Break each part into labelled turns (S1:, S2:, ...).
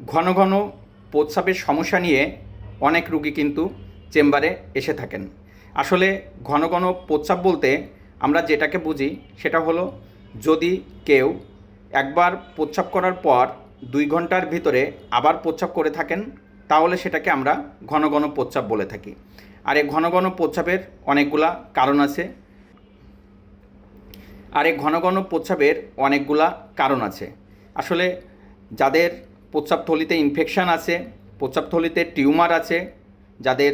S1: ঘন ঘন প্রস্রাবের সমস্যা নিয়ে অনেক রুগী কিন্তু চেম্বারে এসে থাকেন। আসলে ঘন ঘন প্রস্রাব বলতে আমরা যেটাকে বুঝি সেটা হলো যদি কেউ একবার প্রস্রাব করার পর দুই ঘণ্টার ভিতরে আবার প্রস্রাব করে থাকেন, তাহলে সেটাকে আমরা ঘন ঘন প্রস্রাব বলে থাকি। আর এই ঘন ঘন প্রস্রাবের অনেকগুলা কারণ আছে। আর এই ঘন ঘন প্রস্রাবের অনেকগুলা কারণ আছে। আসলে যাদের প্রস্রাবথলিতে ইনফেকশান আছে প্রস্রাবথলিতে টিউমার আছে, যাদের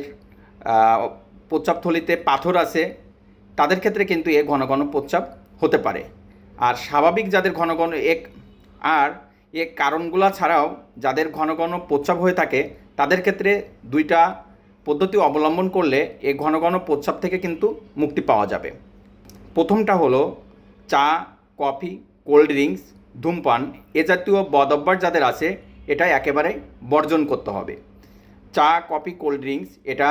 S1: প্রস্রাবথলিতে পাথর আছে, তাদের ক্ষেত্রে কিন্তু এ ঘন ঘন প্রস্রাব হতে পারে। আর স্বাভাবিক যাদের ঘন ঘন এক আর এ কারণগুলো ছাড়াও যাদের ঘন ঘন প্রস্রাব হয়ে থাকে, তাদের ক্ষেত্রে দুইটা পদ্ধতি অবলম্বন করলে এ ঘন ঘন প্রস্রাব থেকে কিন্তু মুক্তি পাওয়া যাবে। প্রথমটা হলো চা, কফি, কোল্ড ড্রিঙ্কস ধূমপান, এ জাতীয় বদ অভ্যাস যাদের আছে, এটা একেবারে বর্জন করতে হবে। চা, কফি, কোল্ড ড্রিঙ্কস, এটা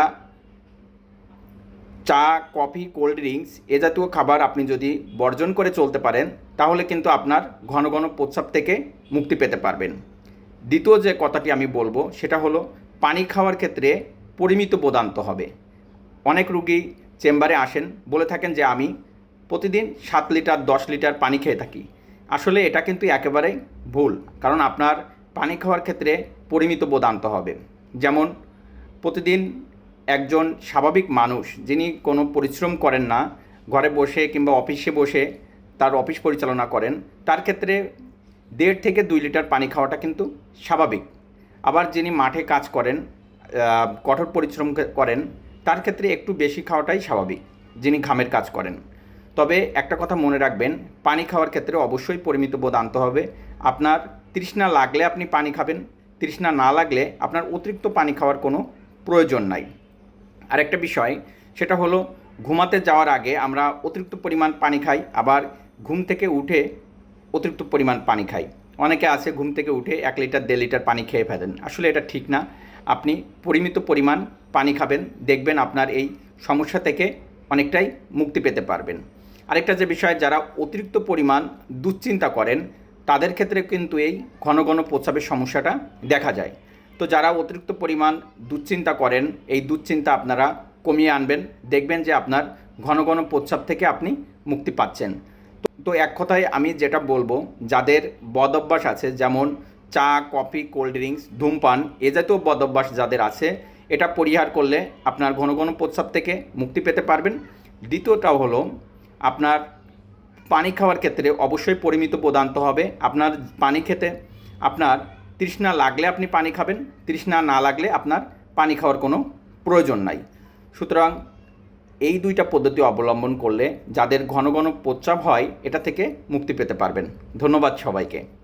S1: চা, কফি, কোল্ড ড্রিঙ্কস, এ জাতীয় খাবার আপনি যদি বর্জন করে চলতে পারেন, তাহলে কিন্তু আপনার ঘন ঘন প্রস্রাব থেকে মুক্তি পেতে পারবেন। দ্বিতীয় যে কথাটি আমি বলব, সেটা হলো পানি খাওয়ার ক্ষেত্রে পরিমিত বোধ আনতে হবে। অনেক রুগী চেম্বারে আসেন, বলে থাকেন যে আমি প্রতিদিন সাত লিটার, দশ লিটার পানি খেয়ে থাকি। আসলে এটা কিন্তু একেবারেই ভুল, কারণ আপনার পানি খাওয়ার ক্ষেত্রে পরিমিত বোধ আনতে হবে। যেমন, প্রতিদিন একজন স্বাভাবিক মানুষ যিনি কোনো পরিশ্রম করেন না, ঘরে বসে কিংবা অফিসে বসে তার অফিস পরিচালনা করেন, তার ক্ষেত্রে দেড় থেকে দুই লিটার পানি খাওয়াটা কিন্তু স্বাভাবিক। আবার যিনি মাঠে কাজ করেন কঠোর পরিশ্রম করেন, তার ক্ষেত্রে একটু বেশি খাওয়াটাই স্বাভাবিক, যিনি ঘামের কাজ করেন। তবে একটা কথা মনে রাখবেন, পানি খাওয়ার ক্ষেত্রে অবশ্যই পরিমিত বোধ আনতে হবে। আপনার তৃষ্ণা লাগলে আপনি পানি খাবেন, তৃষ্ণা না লাগলে আপনার অতিরিক্ত পানি খাওয়ার কোনো প্রয়োজন নাই। আরেকটা বিষয়, সেটা হলো ঘুমাতে যাওয়ার আগে আমরা অতিরিক্ত পরিমাণ পানি খাই, আবার ঘুম থেকে উঠে অতিরিক্ত পরিমাণ পানি খাই। অনেকে আছে ঘুম থেকে উঠে এক লিটার, দেড় লিটার পানি খেয়ে ফেলেন। আসলে এটা ঠিক না। আপনি পরিমিত পরিমাণ পানি খাবেন, দেখবেন আপনার এই সমস্যা থেকে অনেকটাই মুক্তি পেতে পারবেন। আরেকটা যে বিষয়, যারা অতিরিক্ত পরিমাণ দুশ্চিন্তা করেন, তাদের ক্ষেত্রে কিন্তু এই ঘন ঘন প্রস্রাবের সমস্যাটা দেখা যায়। তো যারা অতিরিক্ত পরিমাণ দুশ্চিন্তা করেন, এই দুশ্চিন্তা আপনারা কমিয়ে আনবেন, দেখবেন যে আপনার ঘন ঘন প্রস্রাব থেকে আপনি মুক্তি পাচ্ছেন। তো এক কথায় আমি যেটা বলব, যাদের বদ অভ্যাস আছে, যেমন চা, কফি, কোল্ড ড্রিঙ্কস, ধূমপান, এ জাতীয় বদ অভ্যাস যাদের আছে, এটা পরিহার করলে আপনার ঘন ঘন প্রস্রাব থেকে মুক্তি পেতে পারবেন। দ্বিতীয়টা হলো আপনার পানি খাওয়ার ক্ষেত্রে অবশ্যই পরিমিত আনতে হবে। আপনার পানি খেতে আপনার তৃষ্ণা লাগলে আপনি পানি খাবেন, তৃষ্ণা না লাগলে আপনার পানি খাওয়ার কোনো প্রয়োজন নাই। সুতরাং এই দুইটা পদ্ধতি অবলম্বন করলে যাদের ঘন ঘন প্রস্রাব হয়, এটা থেকে মুক্তি পেতে পারবেন। ধন্যবাদ সবাইকে।